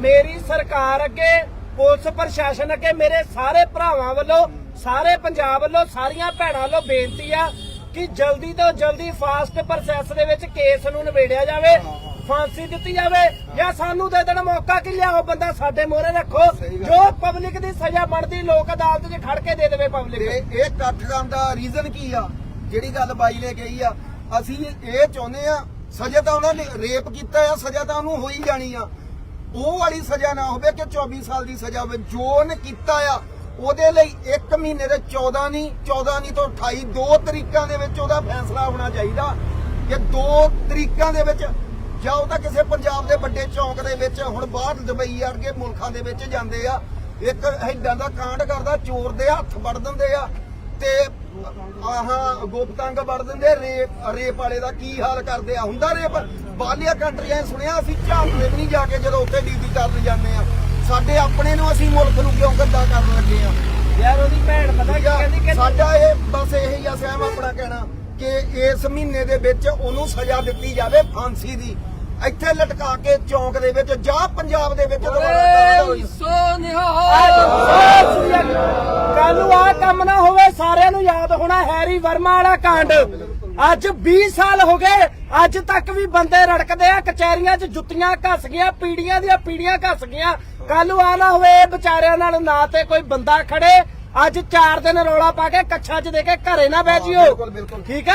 ਮੇਰੀ ਸਰਕਾਰ ਅੱਗੇ ਪੁਲਿਸ ਪ੍ਰਸ਼ਾਸਨ ਅੱਗੇ ਮੇਰੇ ਸਾਰੇ ਭਰਾਵਾਂ ਵੱਲੋਂ ਸਾਰੇ ਪੰਜਾਬ ਵੱਲੋਂ ਸਾਰੀਆਂ ਭੈਣਾਂ ਵੱਲੋਂ ਬੇਨਤੀ ਆ ਕਿ ਜਲਦੀ ਤੋਂ ਜਲਦੀ ਫਾਸਟ ਪ੍ਰੋਸੈਸ ਦੇ ਵਿੱਚ ਕੇਸ ਨੂੰ ਨਿਬੇੜਿਆ ਜਾਵੇ ਫਾਂਸੀ ਦਿੱਤੀ ਜਾਵੇ ਜਾਂ ਸਾਨੂੰ ਦੇ ਦੇਣ ਮੌਕਾ ਕਿ ਲਿਆਓ ਬੰਦਾ ਸਾਡੇ ਮੋਹਰੇ ਰੱਖੋ ਜੋ ਪਬਲਿਕ ਦੀ ਸਜ਼ਾ ਬਣਦੀ ਲੋਕ ਅਦਾਲਤ 'ਚ ਖੜ ਕੇ ਦੇ ਦੇਵੇ ਪਬਲਿਕ ਇਹ ਇਕੱਠ ਕਰਨ ਦਾ ਰੀਜ਼ਨ ਕੀ ਆ? ਜਿਹੜੀ ਗੱਲ ਬਾਈ ਨੇ ਕਹੀ ਆ ਅਸੀਂ ਇਹ ਚਾਹੁੰਦੇ ਆ ਸਜ਼ਾ ਤਾਂ ਉਹਨਾਂ ਨੇ ਰੇਪ ਕੀਤਾ ਆ ਸਜ਼ਾ ਤਾਂ ਉਹਨੂੰ ਹੋਈ ਜਾਣੀ ਆ। ਉਹ ਵਾਲੀ ਸਜ਼ਾ ਨਾ ਹੋਵੇ ਕਿ 24 ਸਾਲ ਦੀ ਸਜ਼ਾ ਹੋਵੇ। ਜੋ ਉਹਨੇ ਕੀਤਾ ਆ, ਉਹਦੇ ਲਈ 1 ਮਹੀਨੇ ਦੇ 14 ਨਹੀਂ 14 ਨਹੀਂ ਤੋਂ 28 ਦੋ ਤਰੀਕਾਂ ਦੇ ਵਿੱਚ ਉਹਦਾ ਫੈਸਲਾ ਹੋਣਾ ਚਾਹੀਦਾ। ਕਿ ਦੋ ਤਰੀਕਾਂ ਦੇ ਵਿੱਚ ਜਾਂ ਉਹ ਤਾਂ ਕਿਸੇ ਪੰਜਾਬ ਦੇ ਵੱਡੇ ਚੌਂਕ ਦੇ ਵਿੱਚ ਹੁਣ ਬਾਹਰ ਦੁਬਈ ਵਰਗੇ ਮੁਲਕਾਂ ਦੇ ਵਿੱਚ ਜਾਂਦੇ ਆ, ਇੱਕ ਐਦਾਂ ਦਾ ਕਾਂਡ ਕਰਦਾ, ਚੋਰ ਦੇ ਹੱਥ ਵੜ ਦਿੰਦੇ ਆ। ਤੇ ਆਹਾਂ ਗੁਪਤੰਗ ਵੜ ਦਿੰਦੇ ਰੇਪ ਰੇਪ ਵਾਲੇ ਦਾ ਕੀ ਹਾਲ ਕਰਦੇ ਆ? ਹੁੰਦਾ ਰੇਪ? ਬਾਹਲੀਆਂ ਕੰਟਰੀਆਂ ਸੁਣਿਆ ਅਸੀਂ ਝਾਂਕਦੇ ਵੀ ਨਹੀਂ ਜਾ ਕੇ ਜਦੋਂ ਉੱਥੇ ਡਿਊਟੀ ਕਰਨ ਜਾਂਦੇ ਆ। ਸਾਡੇ ਆਪਣੇ ਨੂੰ ਅਸੀਂ ਮੁਲਕ ਨੂੰ ਕਿਉਂ ਗੰਦਾ ਕਰਨ ਲੱਗੇ ਆ? ਯਾਰ ਉਹਦੀ ਭੈਣ ਪਤਾ ਕੀ ਕਹਿੰਦੀ ਕਿ ਸਾਡਾ ਇਹ ਬਸ ਇਹੀ ਆ ਸਹਿਮ ਆਪਣਾ ਕਹਿਣਾ ਕਿ ਇਸ ਮਹੀਨੇ ਦੇ ਵਿੱਚ ਉਹਨੂੰ ਸਜ਼ਾ ਦਿੱਤੀ ਜਾਵੇ ਫਾਂਸੀ ਦੀ। ਇੱਥੇ ਲਟਕਾ ਕੇ ਚੌਂਕ ਦੇ ਵਿੱਚ ਜਾਂ ਪੰਜਾਬ ਦੇ ਵਿੱਚ। ਕੱਲ ਨੂੰ ਆ ਕੰਮ ਨਾ ਹੋਵੇ ਸਾਰਿਆਂ ਨੂੰ ਯਾਦ ਹੋਣਾ ਹੈਰੀ ਵਰਮਾ ਵਾਲਾ ਕਾਂਡ। ਅੱਜ 20 ਸਾਲ ਹੋ ਗਏ ਅੱਜ ਤੱਕ ਵੀ ਬੰਦੇ ਰੜਕਦੇ ਆ ਕਚਹਿਰੀਆਂ 'ਚ ਜੁੱਤੀਆਂ ਘਸ ਗਈਆਂ ਪੀੜੀਆਂ ਦੀਆਂ ਪੀੜੀਆਂ ਘਸ ਗਈਆਂ। ਕੱਲ ਨੂੰ ਆ ਨਾ ਹੋਵੇ ਇਹ ਵਿਚਾਰਿਆਂ ਨਾਲ ਨਾ ਤੇ ਕੋਈ ਬੰਦਾ ਖੜੇ ਅੱਜ 4 ਦਿਨ ਰੌਲਾ ਪਾ ਕੇ ਕੱਛਾ 'ਚ ਦੇ ਕੇ ਘਰੇ ਨਾ ਬਹਿ ਜਿਓ। ਬਿਲਕੁਲ, ਬਿਲਕੁਲ। ਠੀਕ ਆ?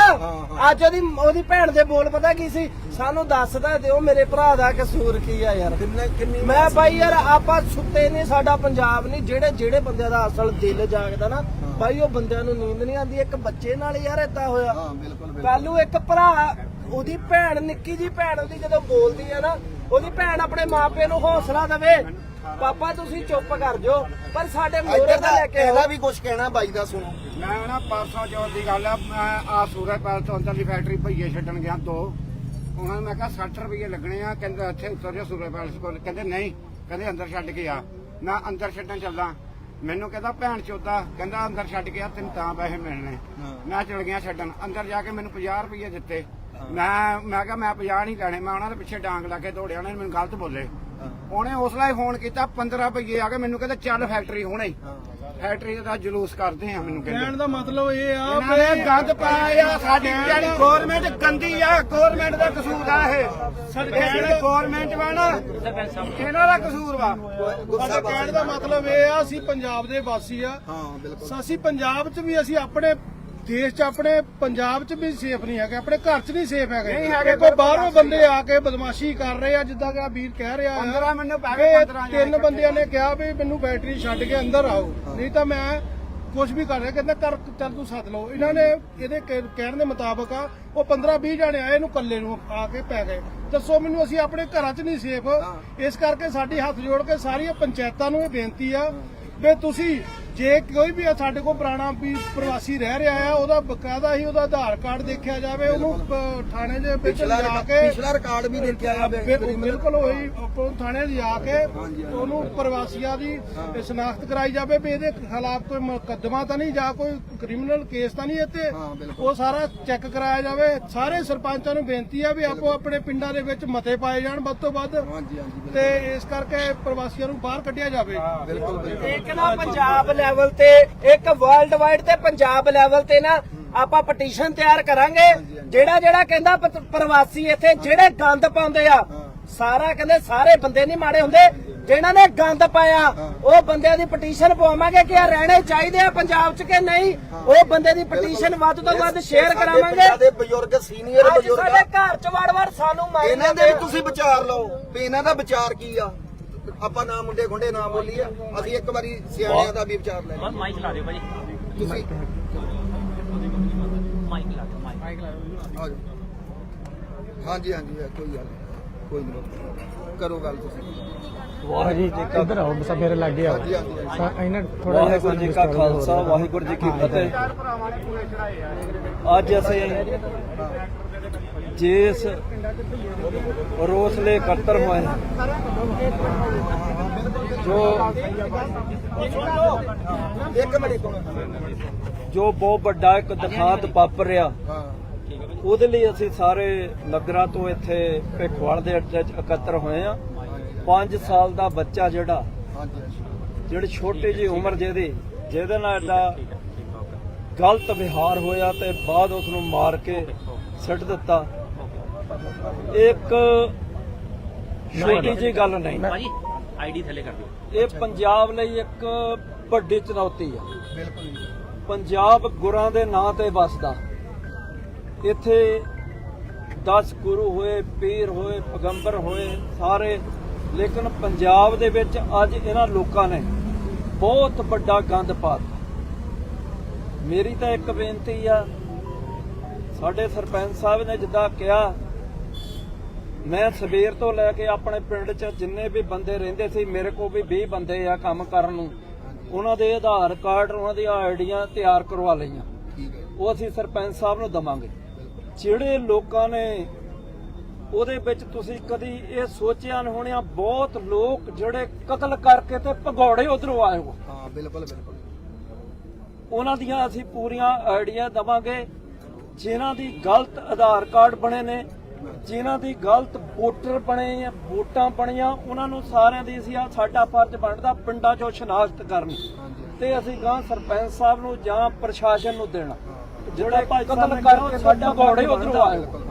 ਅੱਜ ਉਹਦੀ ਉਹਦੀ ਭੈਣ ਦੇ ਬੋਲ ਪਤਾ ਕੀ ਸੀ? ਸਾਨੂੰ ਦੱਸਦਾ ਦਿਓ ਮੇਰੇ ਭਰਾ ਦਾ ਕਸੂਰ ਕੀ ਆ ਯਾਰ। ਕਿੰਨੇ ਕਿੰਨੀ ਮੈਂ ਬਾਈ ਯਾਰ ਆਪਾਂ ਸੁੱਤੇ ਨਹੀਂ ਸਾਡਾ ਪੰਜਾਬ ਨਹੀਂ ਜਿਹੜੇ ਜਿਹੜੇ ਬੰਦਿਆਂ ਦਾ ਅਸਲ ਦਿਲ ਜਾਗਦਾ ਨਾ ਬਾਈ ਉਹ ਬੰਦਿਆਂ ਨੂੰ ਨੀਂਦ ਨਹੀਂ ਆਉਂਦੀ ਇੱਕ ਬੱਚੇ ਨਾਲ ਯਾਰ ਏਦਾਂ ਹੋਇਆ। ਹਾਂ ਬਿਲਕੁਲ ਬਿਲਕੁਲ। ਕੱਲ ਨੂੰ ਇੱਕ ਭਰਾ ਉਹਦੀ ਭੈਣ ਨਿੱਕੀ ਜੀ ਭੈਣ ਉਹਦੀ ਜਦੋਂ ਬੋਲਦੀ ਆ ਨਾ ਉਹਦੀ ਭੈਣ ਆਪਣੇ ਮਾਪੇ ਨੂੰ ਹੌਸਲਾ ਦੇਵੇ। ਪਾਪਾ ਤੁਸੀਂ ਚੁੱਪ ਕਰ ਜਾਓ ਪਰ ਸਾਡੇ ਮੋਰੇ ਇੱਧਰ ਦਾ ਦਾ ਲੈ ਕੇ ਇਹਦਾ ਵੀ ਕੁਝ ਕਹਿਣਾ ਬਾਈ ਦਾ ਸੁਣੋ। ਮੈਂ ਨਾ ਪਰਸੋਂ ਚੌਥ ਦੀ ਗੱਲ ਆ ਮੈਂ ਆ ਸੂਰਜ ਪੈਲ ਤੋਂ ਅੰਦਰਲੀ ਫੈਕਟਰੀ ਭਈਏ ਛੱਡਣ ਗਿਆ ਦੋ। ਉਹਨਾਂ ਨੂੰ ਮੈਂ ਕਿਹਾ 60 ਰੁਪਏ ਲੱਗਣੇ ਆ ਕਹਿੰਦੇ ਇੱਥੇ ਉਤਰ ਜਾ ਸੂਰਜ ਪੈਲ ਕੋਲ। ਕਹਿੰਦੇ ਨਹੀਂ ਕਹਿੰਦੇ ਅੰਦਰ ਛੱਡ ਕੇ ਆ। ਮੈਂ ਅੰਦਰ ਛੱਡਣ ਚੱਲਦਾ ਮੈਨੂੰ ਕਹਿੰਦਾ ਭੈਣ ਚੋਦਾ ਕਹਿੰਦਾ ਅੰਦਰ ਛੱਡ ਕੇ ਆ ਤੈਨੂੰ ਤਾਂ ਪੈਸੇ ਮਿਲਣੇ। ਮੈਂ ਚਲ ਗਿਆ ਛੱਡਣ। ਅੰਦਰ ਜਾ ਕੇ ਮੈਨੂੰ 50 ਰੁਪਏ ਦਿੱਤੇ। ਮੈਂ ਮੈਂ ਕਿਹਾ ਮੈਂ 50 ਨਹੀਂ ਲੈਣੇ ਮੈਂ ਉਹਨਾਂ ਦੇ ਪਿੱਛੇ ਡਾਂਗ ਲਾ ਕੇ ਦੌੜਿਆ ਉਹਨਾਂ ਨੇ ਮੈਨੂੰ ਗਲਤ ਬੋਲੇ। ਉਹਨੇ ਉਸ ਲਈ ਫੋਨ ਕੀਤਾ 15 ਰੁਪਏ ਆ ਕੇ ਮੈਨੂੰ ਕਹਿੰਦਾ ਚੱਲ ਫੈਕਟਰੀ ਹੁਣੇ। ਫੈਕਟਰੀ ਦਾ ਜਲੂਸ ਕਰਦੇ ਆ ਮੈਨੂੰ ਕਹਿੰਦੇ। ਕਹਿਣ ਦਾ ਮਤਲਬ ਇਹ ਆ ਇਹਨਾਂ ਨੇ ਗੰਦ ਪਾਇਆ ਸਾਡੀ ਜਿਹੜੀ ਗਵਰਨਮੈਂਟ ਗੰਦੀ ਆ ਗਵਰਨਮੈਂਟ ਦਾ ਕਸੂਰ ਆ ਇਹ। ਜਿਹੜੀ ਗਵਰਨਮੈਂਟ ਵਾ ਨਾ ਇਹਨਾਂ ਦਾ ਕਸੂਰ ਵਾ। ਸਾਡਾ ਕਹਿਣ ਦਾ ਮਤਲਬ ਇਹ ਆ ਅਸੀਂ ਪੰਜਾਬ ਦੇ ਵਾਸੀ ਆ। ਹਾਂ ਬਿਲਕੁਲ। ਅਸੀਂ ਪੰਜਾਬ 'ਚ ਵੀ ਅਸੀਂ ਆਪਣੇ ਦੇਸ਼ 'ਚ ਆਪਣੇ ਪੰਜਾਬ 'ਚ ਵੀ ਸੇਫ ਨਹੀਂ ਹੈਗੇ ਆਪਣੇ ਘਰ 'ਚ ਨਹੀਂ ਸੇਫ ਹੈਗੇ। ਨਹੀਂ ਹੈਗੇ, ਕੋਈ ਬਾਹਰੋਂ ਬੰਦੇ ਆ ਕੇ ਬਦਮਾਸ਼ੀ ਕਰ ਰਹੇ ਆ ਜਿੱਦਾਂ ਕਿ ਆ ਵੀਰ ਕਹਿ ਰਿਹਾ ਆ 15 ਮੈਨੂੰ ਪੈ ਗਏ ਵੀ 15 ਤਿੰਨ ਬੰਦਿਆਂ ਨੇ ਕਿਹਾ ਵੀ ਮੈਨੂੰ ਬੈਟਰੀ ਛੱਡ ਕੇ ਅੰਦਰ ਆਓ। ਨਹੀਂ ਤਾਂ ਮੈਂ ਕੁਝ ਵੀ ਕਰ ਰਿਹਾ ਕਹਿੰਦਾ ਕਰ ਚੱਲ ਤੂੰ ਸੱਦ ਲਓ। ਇਹਨਾਂ ਨੇ ਇਹਦੇ ਕਹਿ- ਕਹਿਣ ਦੇ ਮੁਤਾਬਕ ਆ ਉਹ 15 20 ਜਾਣੇ ਆਏ ਇਹਨੂੰ ਕੱਲੇ ਨੂੰ ਆ ਕੇ ਪੈ ਗਏ। ਦੱਸੋ ਮੈਨੂੰ ਅਸੀਂ ਆਪਣੇ ਘਰਾਂ 'ਚ ਨਹੀਂ ਸੇਫ ਇਸ ਕਰਕੇ ਸਾਡੀ ਹੱਥ ਜੋੜ ਕੇ ਸਾਰੀਆਂ ਪੰਚਾਇਤਾਂ ਨੂੰ ਇਹ ਬੇਨਤੀ ਆ ਵੀ ਤੁਸੀਂ ਜੇ ਕੋਈ ਵੀ ਸਾਡੇ ਕੋਲ ਪੁਰਾਣਾ ਵੀ ਪ੍ਰਵਾਸੀ ਰਹਿ ਰਿਹਾ ਆ ਉਹਦਾ ਬਕਾਇਦਾ ਹੀ ਉਹਦਾ ਆਧਾਰ ਕਾਰਡ ਦੇਖਿਆ ਜਾਵੇ ਉਹਨੂੰ ਥਾਣੇ ਦੇ ਵਿੱਚ ਪਿਛਲਾ ਲਿਜਾ ਕੇ ਪਿਛਲਾ ਰਿਕਾਰਡ ਵੀ ਦੇਖਿਆ ਜਾਵੇ ਬਿਲ- ਬਿਲਕੁਲ ਉਹੀ ਆਪਾਂ ਥਾਣੇ ਲਿਜਾ ਕੇ ਉਹਨੂੰ ਪ੍ਰਵਾਸੀਆਂ ਦੀ ਸ਼ਨਾਖਤ ਕਰਾਈ ਜਾਵੇ ਵੀ ਇਹਦੇ ਖਿਲਾਫ ਕੋਈ ਮੁਕੱਦਮਾ ਤਾਂ ਨਹੀਂ ਜਾਂ ਕੋਈ ਕ੍ਰਿਮੀਨਲ ਕੇਸ ਤਾਂ ਨਹੀਂ ਇੱਥੇ। ਹਾਂ। ਉਹ ਸਾਰਾ ਚੈੱਕ ਕਰਾਇਆ ਜਾਵੇ। ਸਾਰੇ ਸਰਪੰਚਾਂ ਨੂੰ ਬੇਨਤੀ ਆ ਵੀ ਆਪੋ ਆਪਣੇ ਪਿੰਡਾਂ ਦੇ ਵਿੱਚ ਮਤੇ ਪਾਏ ਜਾਣ ਵੱਧ ਤੋਂ ਵੱਧ। ਤੇ ਇਸ ਕਰਕੇ ਪ੍ਰਵਾਸੀਆਂ ਨੂੰ ਬਾਹਰ ਕੱਢਿਆ ਜਾਵੇ। ਬਿਲਕੁਲ ਬਿਲਕੁਲ। ਇੱਕ ਨਾ ਪੰਜਾਬ ਲੈਵਲ ਤੇ ਇੱਕ ਵਰਲਡ ਵਾਈਡ ਤੇ ਪੰਜਾਬ ਲੈਵਲ ਤੇ ਨਾ ਆਪਾਂ ਪਟੀਸ਼ਨ ਤਿਆਰ ਕਰਾਂਗੇ। ਜਿਹੜਾ ਜਿਹੜਾ ਕਹਿੰਦਾ ਪ੍ਰਵਾਸੀ ਇੱਥੇ ਜਿਹੜੇ ਗੰਦ ਪਾਉਂਦੇ ਆ ਸਾਰਾ ਕਹਿੰਦੇ ਸਾਰੇ ਬੰਦੇ ਨਹੀਂ ਮਾੜੇ ਹੁੰਦੇ। ਜਿਨ੍ਹਾਂ ਨੇ ਗੰਦ ਪਾਇਆ ਉਹ ਬੰਦਿਆਂ ਦੀ ਪਟੀਸ਼ਨ ਪਵਾਵਾਂਗੇ ਕਿ ਇਹ ਰਹਿਣੇ ਚਾਹੀਦੇ ਆ ਪੰਜਾਬ 'ਚ ਕਿ ਨਹੀਂ। ਉਹ ਬੰਦੇ ਦੀ ਪਟੀਸ਼ਨ ਵੱਧ ਤੋਂ ਵੱਧ ਸ਼ੇਅਰ ਸਾਡੇ ਕਰਾਵਾਂਗੇ। ਦੇ ਬਜ਼ੁਰਗ ਸੀਨੀਅਰ ਬਜ਼ੁਰਗ ਸਾਡੇ ਆ। ਘਰ 'ਚ ਵੜ-ਵੜ ਸਾਨੂੰ ਮਾਰੀ ਇਹਨਾਂ ਦੇ ਵੀ ਤੁਸੀਂ ਵਿਚਾਰ ਲਓ ਵੀ ਇਹਨਾਂ ਦਾ ਵਿਚਾਰ ਕੀ ਆ। ਆਪਾਂ ਨਾ ਮੁੰਡੇ ਖੁੰਡੇ ਨਾ ਬੋਲੀਏ ਅਸੀਂ ਇੱਕ ਵਾਰੀ ਸਿਆਣਿਆਂ ਦਾ ਵੀ ਵਿਚਾਰ ਲੈ। ਮਾਈਕ ਲਾ ਦਿਓ ਭਾਜੀ। ਤੁਸੀਂ? ਮਾਈਕ ਲਾ ਦਿਓ ਮਾਈਕ ਆ ਜਾਓ ਹਾਂਜੀ। ਹਾਂਜੀ ਕੋਈ ਗੱਲ ਕੋਈ ਨਹੀਂ ਕਰੋ ਗੱਲ ਤੁਸੀਂ। ਭਾਜੀ ਇੱਧਰ ਆਓ ਬਸ ਮੇਰੇ ਲੱਗ ਹਾਂਜੀ। ਇਹਨਾਂ ਥੋੜਾ ਵਾਹਿਗੁਰੂ ਜੀ ਕਾ ਖਾਲਸਾ ਵਾਹਿਗੁਰੂ ਜੀ ਕੀ ਫਤਿਹ। ਅੱਜ ਅਸੀਂ ਜਿਸ ਰੋਸ ਲਈ ਇਕੱਤਰ ਹੋਏ। ਜੋ ਇੱਕ ਮਿੰਟ ਜੋ ਬਹੁਤ ਵੱਡਾ ਇੱਕ ਦਿਖਾਂਤ ਵਾਪਰ ਰਿਹਾ ਹਾਂ ਉਹਦੇ ਲਈ ਅਸੀਂ ਸਾਰੇ ਨਗਰਾਂ ਤੋਂ ਇੱਥੇ ਭਿੱਖਵਾਲ ਦੇ ਅੱਡੇ 'ਚ ਇਕੱਤਰ ਹੋਏ ਆ 5 ਸਾਲ ਦਾ ਬੱਚਾ ਜਿਹੜਾ ਜਿਹੜੀ ਛੋਟੀ ਜੀ ਉਮਰ ਜਿਹਦੀ ਜਿਹਦੇ ਨਾਲ ਐਡਾ ਗਲਤ ਵਿਹਾਰ ਹੋਇਆ ਤੇ ਬਾਅਦ ਉਸ ਨੂੰ ਮਾਰ ਕੇ ਸਿੱਟ ਦਿੱਤਾ। ਇੱਕ ਛੋਟੀ ਜੀ ਗੱਲ ਨਹੀਂ। ਭਾਜੀ ਆਈਡੀ ਥੱਲੇ ਕਰ ਦਿਓ। ਇਹ ਪੰਜਾਬ ਲਈ ਇੱਕ ਵੱਡੀ ਚੁਣੌਤੀ ਆ। ਬਿਲਕੁਲ ਪੰਜਾਬ ਗੁਰਾਂ ਦੇ ਨਾਂ ਤੇ ਵਸਦਾ। ਇੱਥੇ 10 ਗੁਰੂ ਹੋਏ ਪੀਰ ਹੋਏ ਪੈਗੰਬਰ ਹੋਏ ਸਾਰੇ। ਲੇਕਿਨ ਪੰਜਾਬ ਦੇ ਵਿੱਚ ਅੱਜ ਇਹਨਾਂ ਲੋਕਾਂ ਨੇ ਬਹੁਤ ਵੱਡਾ ਗੰਦ ਪਾਤਾ ਮੇਰੀ ਤਾਂ ਇੱਕ ਬੇਨਤੀ ਆ ਸਾਡੇ ਸਰਪੰਚ ਸਾਹਿਬ ਨੇ ਜਿੱਦਾਂ ਕਿਹਾ ਮੈਂ ਸਵੇਰ ਤੋਂ ਲੈ ਕੇ ਆਪਣੇ ਪਿੰਡ 'ਚ ਜਿੰਨੇ ਵੀ ਬੰਦੇ ਰਹਿੰਦੇ ਸੀ ਮੇਰੇ ਕੋਲ ਵੀ 20 ਬੰਦੇ ਆ ਕੰਮ ਕਰਨ ਨੂੰ। ਉਹਨਾਂ ਦੇ ਆਧਾਰ ਕਾਰਡ ਉਹਨਾਂ ਦੀਆਂ ਆਈਡੀਆਂ ਤਿਆਰ ਕਰਵਾ ਲਈਆਂ। ਉਹ ਅਸੀਂ ਸਰਪੰਚ ਸਾਹਿਬ ਨੂੰ ਦਵਾਂਗੇ। ਜਿਹੜੇ ਲੋਕਾਂ ਨੇ ਉਹਦੇ ਵਿੱਚ ਤੁਸੀਂ ਕਦੀ ਇਹ ਸੋਚਿਆ ਨਹੀਂ ਹੋਣਿਆ ਬਹੁਤ ਲੋਕ ਜਿਹੜੇ ਕਤਲ ਕਰਕੇ ਤੇ ਭਗੌੜੇ ਉਧਰੋਂ ਆਏ ਹੋ ਹਾਂ ਬਿਲਕੁਲ ਬਿਲਕੁਲ। ਉਹਨਾਂ ਦੀਆਂ ਅਸੀਂ ਪੂਰੀਆਂ ਆਈਡੀਆਂ ਦਵਾਂਗੇ। ਜਿਨ੍ਹਾਂ ਦੀ ਗਲਤ ਆਧਾਰ ਕਾਰਡ ਬਣੇ ਨੇ ਜਿਨ੍ਹਾਂ ਦੀ ਗਲਤ ਵੋਟਰ ਬਣੇ ਆ ਵੋਟਾਂ ਬਣੀਆਂ ਉਹਨਾਂ ਨੂੰ ਸਾਰਿਆਂ ਦੀ ਅਸੀਂ ਆ ਸਾਡਾ ਫਰਜ਼ ਬਣਦਾ ਪਿੰਡਾਂ 'ਚੋਂ ਸ਼ਨਾਖਤ ਕਰਨੀ। ਤੇ ਅਸੀਂ ਗਾਂ ਸਰਪੰਚ ਸਾਹਿਬ ਨੂੰ ਜਾਂ ਪ੍ਰਸ਼ਾਸਨ ਨੂੰ ਦੇਣਾ। ਜਿਹੜਾ ਕਤਲ ਕਰਕੇ ਸਾਡਾ ਘੋੜੇ ਉਧਰੋਂ ਬਿਲਕੁਲ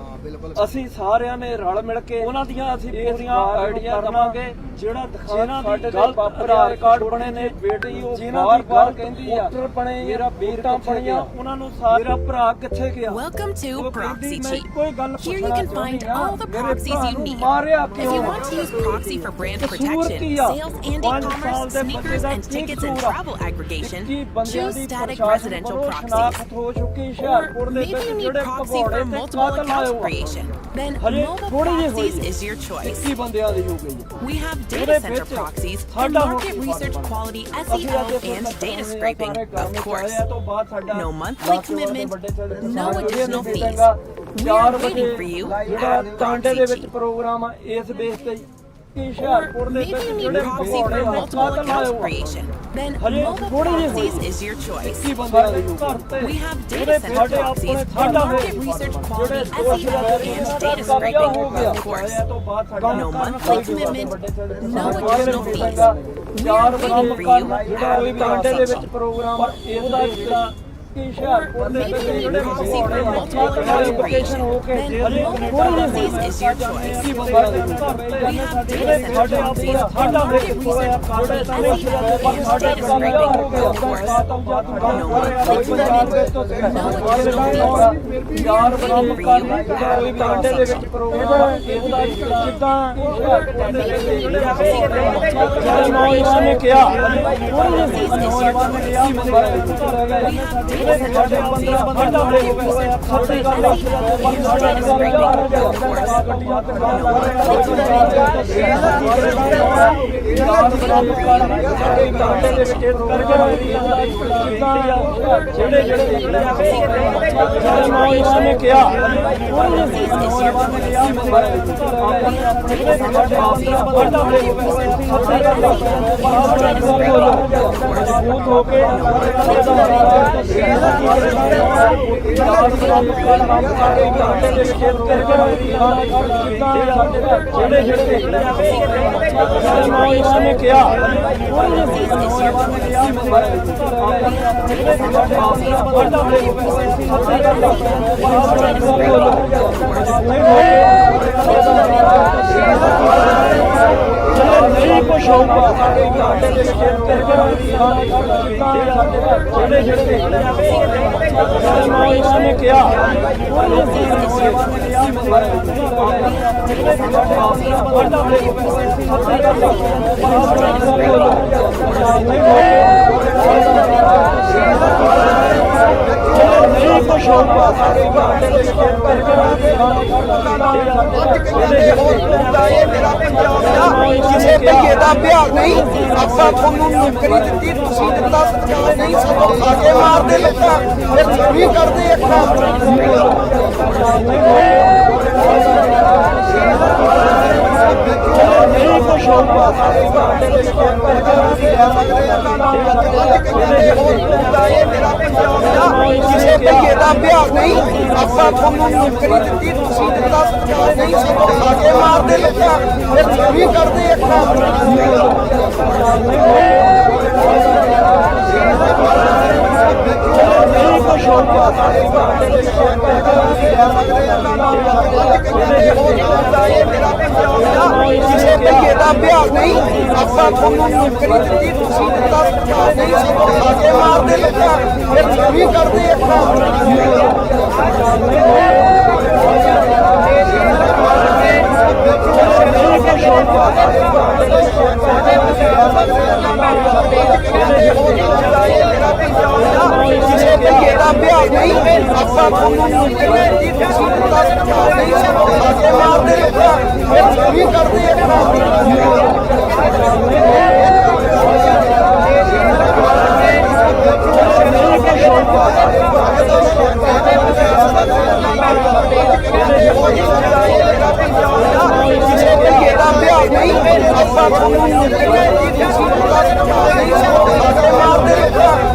ਅਸੀਂ ਸਾਰਿਆਂ ਨੇ ਰਲ ਮਿਲ ਕੇ ਉਹਨਾਂ ਦੀਆਂ ਅਸੀਂ ਪੂਰੀਆਂ ਆਈਡੀਆਂ ਦਵਾਂਗੇ ਜਿਹੜਾ ਜਿਨ੍ਹਾਂ ਦੀ ਗਲਤ ਆਧਾਰ ਕਾਰਡ ਬਣੇ ਨੇ ਬੇਟੀ ਉਹ ਜਿਨ੍ਹਾਂ ਦੀ ਗੱਲ ਕਹਿੰਦੀ ਆ ਬਣੇ ਮੇਰਾ ਬੀਟਾਂ ਬਣੀਆਂ ਉਹਨਾਂ ਨੂੰ ਸਾਰਾ ਭਰਾ ਕਿੱਥੇ ਗਿਆ Welcome to ਉਹ Proxy ਕਹਿੰਦੀ, ਮੈਂ Cheat. ਕੋਈ ਗੱਲ Here you ਪੁੱਛਣਾ can find ਚਾਹੁੰਦੀ ਹਾਂ, all the ਮੇਰੇ proxies ਭਰਾ you ਨੂੰ need. ਮਾਰਿਆ If ਕਿਉਂ you want to use proxy for brand Kasur protection, ਕੀ ਆ? sales and ਪੰਜ ਸਾਲ e-commerce, ਦੇ ਬੱਚੇ sneakers the and Ki tickets and ਕਸੂਰ ਆ? travel aggregation, ਇੱਕੀ ਬੰਦਿਆਂ choose ਦੀ static ਪ੍ਰਸ਼ਾਸਨ residential ਵੱਲੋਂ proxies. ਸ਼ਨਾਖਤ ਹੋ ਚੁੱਕੀ Or ਹੁਸ਼ਿਆਰਪੁਰ ਦੇ maybe ਵਿੱਚ you need ਜਿਹੜੇ proxy ਭਗੌੜੇ for ਤੇ multiple ਕਾਤਲ ਆਏ account ਹੋ creation, then mobile proxies is your choice. We have data center proxies for market research quality SEO and data scraping, of course. No monthly commitment, no additional fees. We are waiting for you at Proxy or maybe you need proxy for multiple account creation. Then mobile proxies is your choice. We have data center proxies and market research quality SEO and data scraping, of course. No monthly commitment, no additional fees. We are waiting for you at proxy. ਵਿੱਚ. Programme ਇਹਦਾ ਕਿ ਹੁਸ਼ਿਆਰਪੁਰ ਦੇ ਵਿੱਚ application ਹੋ ਕੇ is your choice. ਇੱਕੀ ਬੰਦਿਆਂ ਦੀ ਹੋ ਗਈ We have data center proxies and market research quality SEO and data scraping, of course. No monthly commitment, no additional fees. We are waiting for you ਨੌਜਵਾਨ ਨੇ ਕਿਹਾ ਨੌਜਵਾਨ ਨੇ ਕਿਹਾ ਹੋ ਕੇ ਨੌਜਵਾਨ ਨੇ ਕਿਹਾ ਨੌਜਵਾਨ ਨੇ ਕਿਹਾ ਨਹੀਂ proxies is your choice. ਮਜ਼ਬੂਤ ਹੋ ਕੇ ਜਿਹੜੇ ਜਿਹੜੇ ਨੌਜਵਾਨ ਨੇ ਕਿਹਾ ਨਹੀਂ ਕੁਛ ਹੋਊਗਾ ਨੇ ਕਿਹਾ ਨਹੀਂ ਕੁਛ ਕਿਸੇ ਭਈਏ ਦਾ ਪਿਆਰ ਨਹੀਂ, ਆਪਾਂ ਤੁਹਾਨੂੰ ਨੌਕਰੀ ਦਿੱਤੀ, ਤੁਸੀਂ ਦਿੱਤਾ ਸਤਿਕਾਰ ਨਹੀਂ, ਸਾਨੂੰ ਖਾਕੇ ਮਾਰਦੇ ਲੱਗਾ ਫਿਰ ਚੋਰੀ ਕਰਦੇ ਅੱਖਾਂ ਨਹੀਂ ਕੁਛ ਕੁਛ ਹੋਊਗਾ ਸਾਰੇ ਤੁਹਾਡੇ ਵਿੱਚ ਕਿਸੇ ਭਈਏ ਦਾ ਅਭਿਆਸ ਨਹੀਂ ਆਪਾਂ ਤੁਹਾਨੂੰ ਨੌਕਰੀ ਦਿੱਤੀ, ਤੁਸੀਂ ਦਿੱਤਾ ਸਰਕਾਰ ਨਹੀਂ ਸਗੋਂ ਸਾਡੇ ਮਾਰਦੇ ਲੋਕਾਂ, ਫਿਰ ਵੀ ਕਰਦੇ ਇੱਕ ਨਹੀਂ ਕੁਛ ਹੋਊਗਾ ਸਾਰੇ ਤੁਹਾਡੇ ਵਿੱਚ ਕਿਸੇ ਭਈਏ ਦਾ ਅਭਿਆਸ ਨਹੀਂ ਆਪਾਂ ਤੁਹਾਨੂੰ ਨੌਕਰੀ ਦਿੱਤੀ ਤੁਸੀਂ ਦਿੱਤਾ ਸਰਕਾਰ ਨਹੀਂ ਸਗੋਂ ਸਾਡੇ ਮਾਰਦੇ ਲੋਕਾਂ ਫਿਰ ਵੀ ਕਰਦੇ ਇੱਕ ਨਹੀਂ ਕੁਛ ਹੋਊਗਾ ਸਾਰੇ ਕਿਸੇ ਭਈਏ ਦਾ ਅਭਿਆਸ ਨਹੀਂ ਆਪਾਂ ਤੁਹਾਨੂੰ ਨੌਕਰੀ ਦਿੱਤੀ ਤੁਸੀਂ ਦਿੱਤਾ ਸਰਕਾਰ ਨਹੀਂ ਸਗੋਂ ਸਾਡੇ ਮਾਰਦੇ ਲੋਕਾਂ ਫਿਰ ਵੀ ਕਰਦੇ ਇੱਕ ਨਹੀਂ ਕੁਛ ਹੋਊਗਾ ਸਾਰੇ ਕਿਸੇ ਭਈਏ ਦਾ ਅਭਿਆਸ ਨਹੀਂ ਆਪਾਂ ਤੁਹਾਨੂੰ ਨੌਕਰੀ ਦਿੱਤੀ ਤੁਸੀਂ ਦਿੱਤਾ ਸਰਕਾਰ ਨਹੀਂ ਸਗੋਂ ਸਾਡੇ ਮਾਰਦੇ ਲੋਕਾਂ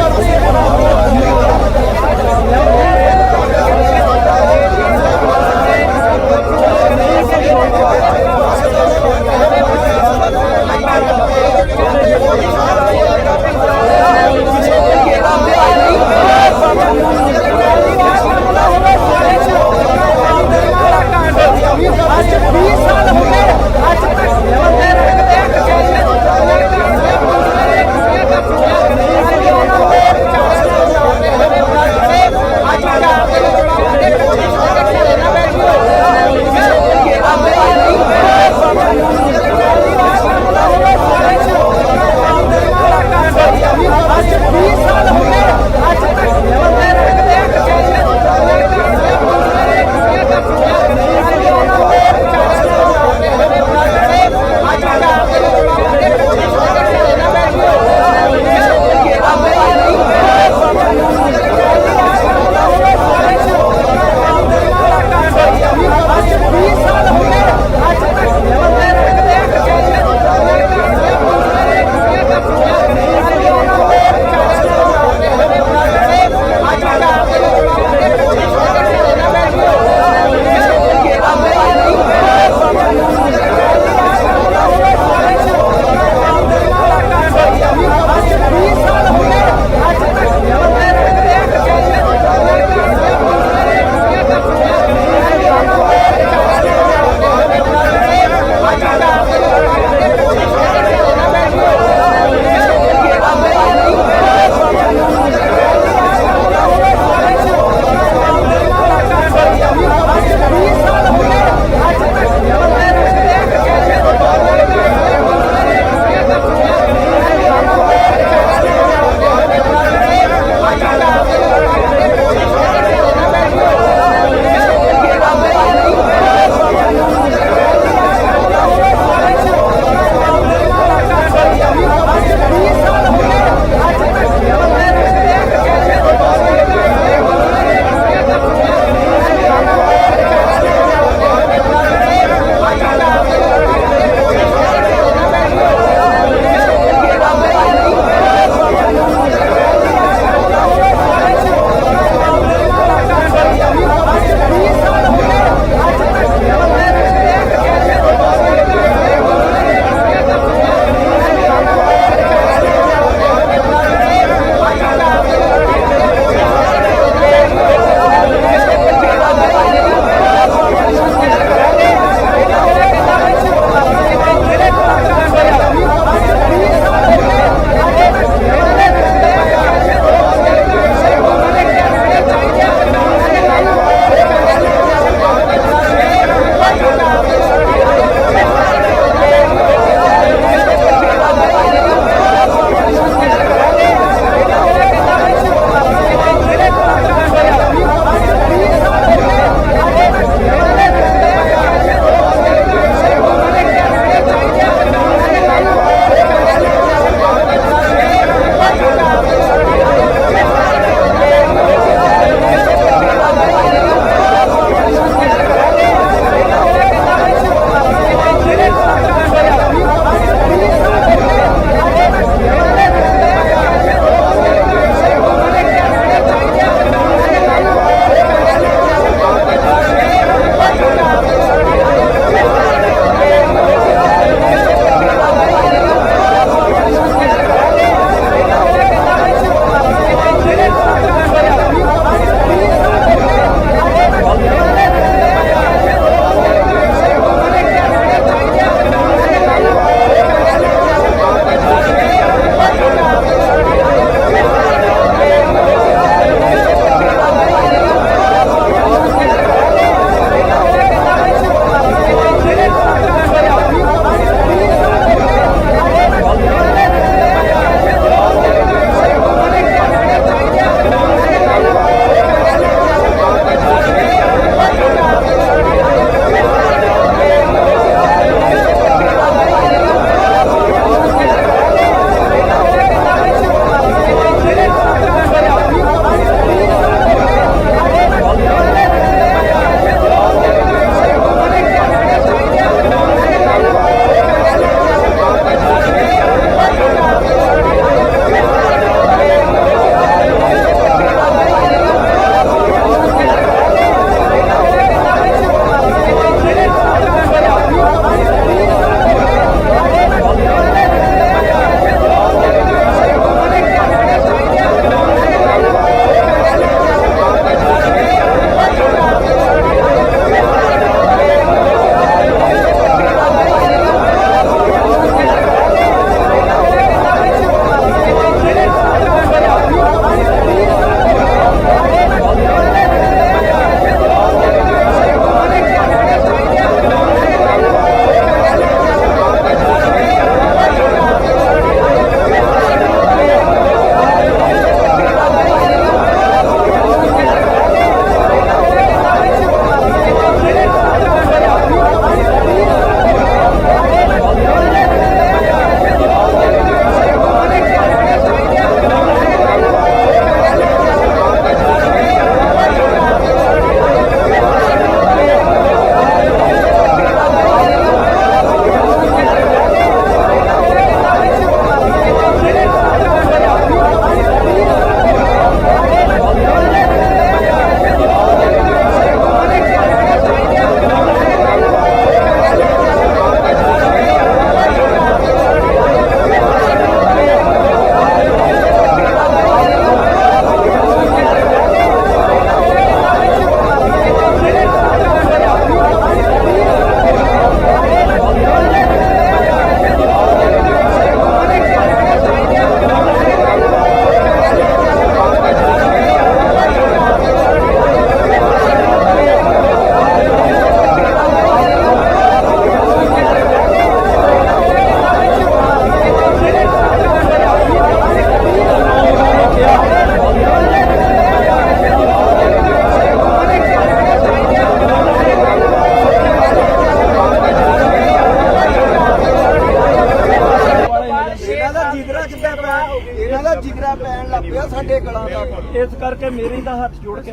Please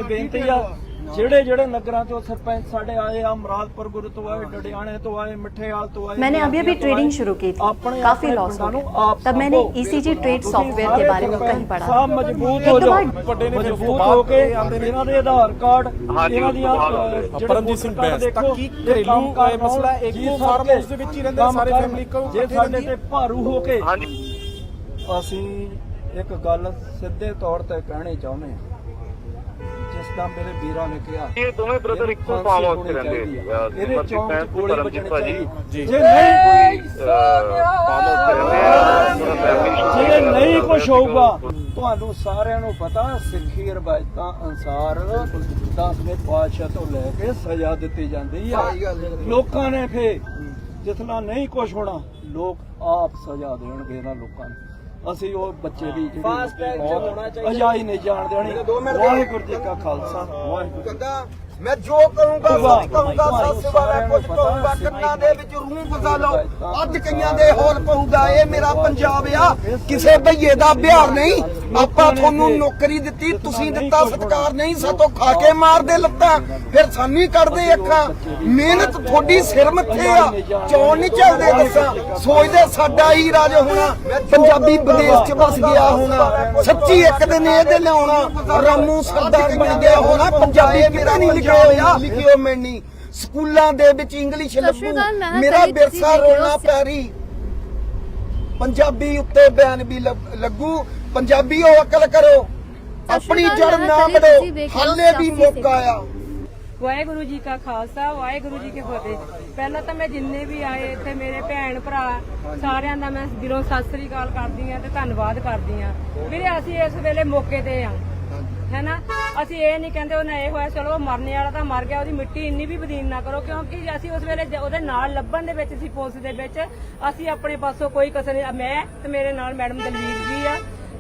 ਬੇਨਤੀ ਆ ਜਿਹੜੇ ਜਿਹੜੇ ਨਗਰਾਂ ਤੋਂ ਸਰਪੰਚ ਸਾਡੇ ਆਏ ਆ ਮਰਾਦਪੁਰ ਗੁਰੂ ਤੋਂ ਆਏ ਡੜਿਆਣੇ ਤੋਂ ਆਏ ਮਿੱਠੇਵਾਲ ਤੋਂ ਆਏ मैंने अभी अभी ਢਾਡੀਆਂ ਤੋਂ ट्रेडिंग ਆਏ। शुरू की थी ਆਪਣੇ काफी ਆਪਣੇ लॉस हो ਪਿੰਡਾਂ ਨੂੰ गया ਆਪ तब मैंने ਸੰਭੋ। ECG ट्रेड ਤੁਸੀਂ सॉफ्टवेयर के ਸਾਰੇ बारे में कहीं ਸਰਪੰਚ पढ़ा ਸਾਹਿਬ ਮਜ਼ਬੂਤ एक ਹੋ दो ਜਾਓ बार ਵੱਡੇ ਨੇ ਫਿਰ ਮਜ਼ਬੂਤ ਬਾਹਰ ਹੋ ਕੇ ਤੇ ਆਉਂਦੇ ਨੇ। ਇਹਨਾਂ ਦੇ ਆਧਾਰ ਕਾਰਡ ਇਹਨਾਂ ਦੀਆਂ ਅਹ, ਜਿਹੜੇ ਪਰਮਜੀਤ ਸਿੰਘ ਵੋਟਰ ਕਾਰਡ ਬੈਂਸ, ਤਾਂ ਦੇਖੋ, ਕੀ ਇਹ ਘਰੇਲੂ, ਕੰਮ ਕਾਰ ਇਹ ਮਸਲਾ ਜੀ ਇੱਕੋ ਸਰ ਫਾਰਮ ਕੇ ਹਾਊਸ ਦੇ ਵਿੱਚ ਹੀ ਰਹਿੰਦੇ ਨੇ, ਕੰਮ ਸਾਰੇ ਕਰਨ। family ਇੱਕੋ ਜੇ ਇਕੱਠੇ ਸਾਡੇ ਰਹਿੰਦੀ ਤੇ ਭਾਰੂ ਹੋ ਕੇ ਅਸੀਂ ਇੱਕ ਗੱਲ ਸਿੱਧੇ ਤੌਰ ਤੇ ਕਹਿਣੀ ਚਾਹੁੰਦੇ ਹਾਂ ਜਿਸ ਦਾ ਮੇਰੇ ਵੀਰਾਂ ਨੇ ਕਿਹਾ। ਇਹ ਦੋਵੇਂ brother ਇੱਕੋ house ਹੋਣੀ ਤੇ ਰਹਿੰਦੇ। ਇਹਦੇ ਚੌਂਕ ਚ ਤੇ ਗੋਲੀ ਪਰਮਜੀਤ ਵੱਜਣੀ ਭਾਜੀ। ਚਾਹੀਦੀ। ਜੇ। ਨਹੀਂ ਕੋਈ ਜੇ ਨਹੀਂ ਕੁਝ ਹੋਊਗਾ ਤੁਹਾਨੂੰ ਸਾਰਿਆਂ ਨੂੰ ਪਤਾ ਸਿੱਖੀ ਰਵਾਇਤਾਂ ਅਨਸਾਰ 10ਵੇਂ ਪਾਤਸ਼ਾਹ ਤੋਂ ਲੈ ਕੇ ਸਜ਼ਾ ਦਿੱਤੀ ਜਾਂਦੀ ਆ। ਲੋਕਾਂ ਨੇ ਫੇ ਜਿਤਨਾ ਨਹੀਂ ਕੁਝ ਹੋਣਾ ਲੋਕ ਆਪ ਸਜ਼ਾ ਦੇਣਗੇ ਇਹਨਾਂ ਲੋਕਾਂ ਨੂੰ। ਅਸੀਂ ਉਹ ਬੱਚੇ ਦੀ ਚ ਹੋਣਾ ਚਾਹੀਦਾ। ਅਜਾਈ ਨਹੀਂ ਜਾਣ ਦੇਣੀ ਵਾਹਿਗੁਰੂ ਜੀ ਕਾ ਖਾਲਸਾ ਵਾਹਿਗੁਰੂ ਮੈਂ ਜੋ ਕਰੂੰਗਾ ਸੱਚ ਕਰੂੰਗਾ ਸੱਚ ਸਿਵਾਰਾ ਕੁਝ ਕਹੂੰਗਾ ਕੰਨਾਂ ਦੇ ਵਿੱਚ ਰੂਹ ਫਸਾ ਲਓ। ਅੱਜ ਕਈਆਂ ਦੇ ਹੋਰ ਪਊਗਾ ਇਹ ਮੇਰਾ ਪੰਜਾਬ ਆ। ਕਿਸੇ ਭਈਏ ਦਾ ਬਿਹਾਰ ਨਹੀਂ। ਆਪਾਂ ਤੁਹਾਨੂੰ ਨੌਕਰੀ ਦਿੱਤੀ ਤੁਸੀਂ ਦਿੱਤਾ ਸਤਕਾਰ ਨਹੀਂ ਸਾਤੋਂ ਖਾ ਕੇ ਮਾਰਦੇ ਲੱਤਾਂ। ਫਿਰ ਸਾਨੂੰ ਕੱਢਦੇ ਅੱਖਾਂ। ਮਿਹਨਤ ਤੁਹਾਡੀ ਸਿਰ ਮੱਥੇ ਆ। ਚੌਣ ਨਹੀਂ ਚੱਲਦੇ ਦੱਸਾਂ। ਸੋਚਦੇ ਸਾਡਾ ਹੀ ਰਾਜ ਹੋਣਾ। ਪੰਜਾਬੀ ਵਿਦੇਸ਼ ਚ ਵਸ ਗਿਆ ਹੋਣਾ। ਸੱਚੀ ਇੱਕ ਦਿਨ ਇਹਦੇ ਲਿਆਉਣਾ। ਰਾਮੂ ਸਰਦਾਰ ਬਣ ਗਿਆ ਹੋਣਾ। ਪੰਜਾਬੀ ਮੇਰਾ ਨਹੀਂ ਹੋਇਆ। ਲਿਖਿਓ ਮੈਨੀ ਸਕੂਲਾਂ ਦੇ ਵਿੱਚ ਇੰਗਲਿਸ਼ ਨਾ ਮੇਰਾ ਦੇਖਿਓ ਰੋਣਾ ਪੈਰੀ। ਪੰਜਾਬੀ ਉੱਤੇ ਬਿਆਨ ਵੀ ਲੱਗ- ਲੱਗੂ। ਪੰਜਾਬੀ ਉਹ ਅਕਲ ਕਰੋ। ਆਪਣੀ ਜੜ ਨਾ ਦੇਖਿਓ ਹਾਲੇ ਵੀ ਮੌਕਾ ਆ ਵਾਹਿਗੁਰੂ ਜੀ ਕਾ ਖਾਲਸਾ ਵਾਹਿਗੁਰੂ ਜੀ ਕੀ ਫਤਿਹ। ਪਹਿਲਾਂ ਤਾਂ ਮੈਂ ਜਿੰਨੇ ਵੀ ਆਏ ਇੱਥੇ ਮੇਰੇ ਭੈਣ ਭਰਾ ਸਾਰਿਆਂ ਦਾ ਮੈਂ ਦਿਲੋਂ ਸਤਿ ਸ੍ਰੀ ਅਕਾਲ ਕਰਦੀ ਆ ਤੇ ਧੰਨਵਾਦ ਕਰਦੀ ਆ ਵੀਰੇ ਅਸੀਂ ਇਸ ਵੇਲੇ ਮੌਕੇ ਤੇ ਆ ਹੈਨਾ? ਅਸੀਂ ਇਹ ਨਹੀਂ ਕਹਿੰਦੇ ਉਹਨੇ ਇਹ ਹੋਇਆ, ਚਲੋ ਉਹ ਮਰਨੇ ਵਾਲਾ ਤਾਂ ਮਰ ਗਿਆ, ਉਹਦੀ ਮਿੱਟੀ ਇੰਨੀ ਵੀ ਬਦੀਨ ਨਾ ਕਰੋ, ਕਿਉਂਕਿ ਅਸੀਂ ਉਸ ਵੇਲੇ ਜ- ਉਹਦੇ ਨਾਲ ਲੱਭਣ ਦੇ ਵਿੱਚ ਸੀ, ਪੁਲਿਸ ਦੇ ਵਿੱਚ, ਅਸੀਂ ਆਪਣੇ ਪਾਸੋਂ ਕੋਈ ਕਸਰ ਨਹੀਂ ਮੈਂ ਤੇ ਮੇਰੇ ਨਾਲ ਮੈਡਮ ਦਲਵੀਰ ਜੀ ਆ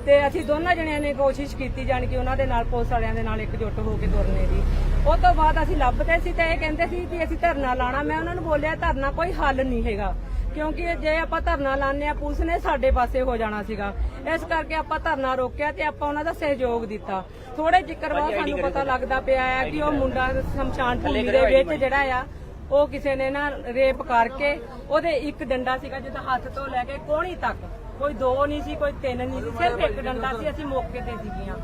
ਤੇ ਅਸੀਂ ਦੋਨਾਂ ਜਣਿਆਂ ਨੇ ਕੋਸ਼ਿਸ਼ ਕੀਤੀ ਜਾਣ ਕਿ ਉਹਨਾਂ ਦੇ ਨਾਲ ਪੁਲਿਸ ਵਾਲਿਆਂ ਦੇ ਨਾਲ ਇਕਜੁੱਟ ਹੋ ਕੇ ਤੁਰਨੇ ਦੀ। ਉਹ ਤੋਂ ਬਾਅਦ ਅਸੀਂ ਲੱਭਦੇ ਸੀ ਤੇ ਇਹ ਕਹਿੰਦੇ ਸੀ ਕਿ ਅਸੀਂ ਧਰਨਾ ਲਾਣਾ ਮੈਂ ਉਹਨਾਂ ਨੂੰ ਬੋਲਿਆ ਧਰਨਾ ਕੋਈ ਹੱਲ ਨਹੀਂ ਹੈਗਾ। ਕਿਉਂਕਿ ਜੇ ਆਪਾਂ ਧਰਨਾ ਲਾਣੇ ਆ ਪੁਲਿਸ ਨੇ ਸਾਡੇ ਪਾਸੇ ਹੋ ਜਾਣਾ ਸੀਗਾ। ਇਸ ਕਰਕੇ ਆਪਾਂ ਧਰਨਾ ਰੋਕਿਆ ਤੇ ਆਪਾਂ ਉਹਨਾਂ ਦਾ ਸਹਿਯੋਗ ਦਿੱਤਾ। ਥੋੜੇ ਜਿਕਰ ਬਾਅਦ ਸਾਨੂੰ ਪਤਾ ਲੱਗਦਾ ਪਿਆ ਆ ਕਿ ਉਹ ਮੁੰਡਾ ਸ਼ਮਸ਼ਾਨ ਭੂਮੀ ਦੇ ਵਿੱਚ ਜਿਹੜਾ ਆ ਉਹ ਕਿਸੇ ਨੇ ਨਾ ਰੇਪ ਕਰਕੇ ਉਹਦੇ ਇੱਕ ਡੰਡਾ ਸੀਗਾ ਜਿਹਦਾ ਹੱਥ ਤੋਂ ਲੈ ਕੇ ਕੋਹਣੀ ਤੱਕ ਕੋਈ ਦੋ ਨਹੀਂ ਸੀ, ਕੋਈ ਤਿੰਨ ਨਹੀਂ ਸੀ, ਸਿਰਫ ਇੱਕ ਡੰਡਾ ਸੀ, ਅਸੀਂ ਮੌਕੇ ਤੇ ਸੀਗੀਆਂ।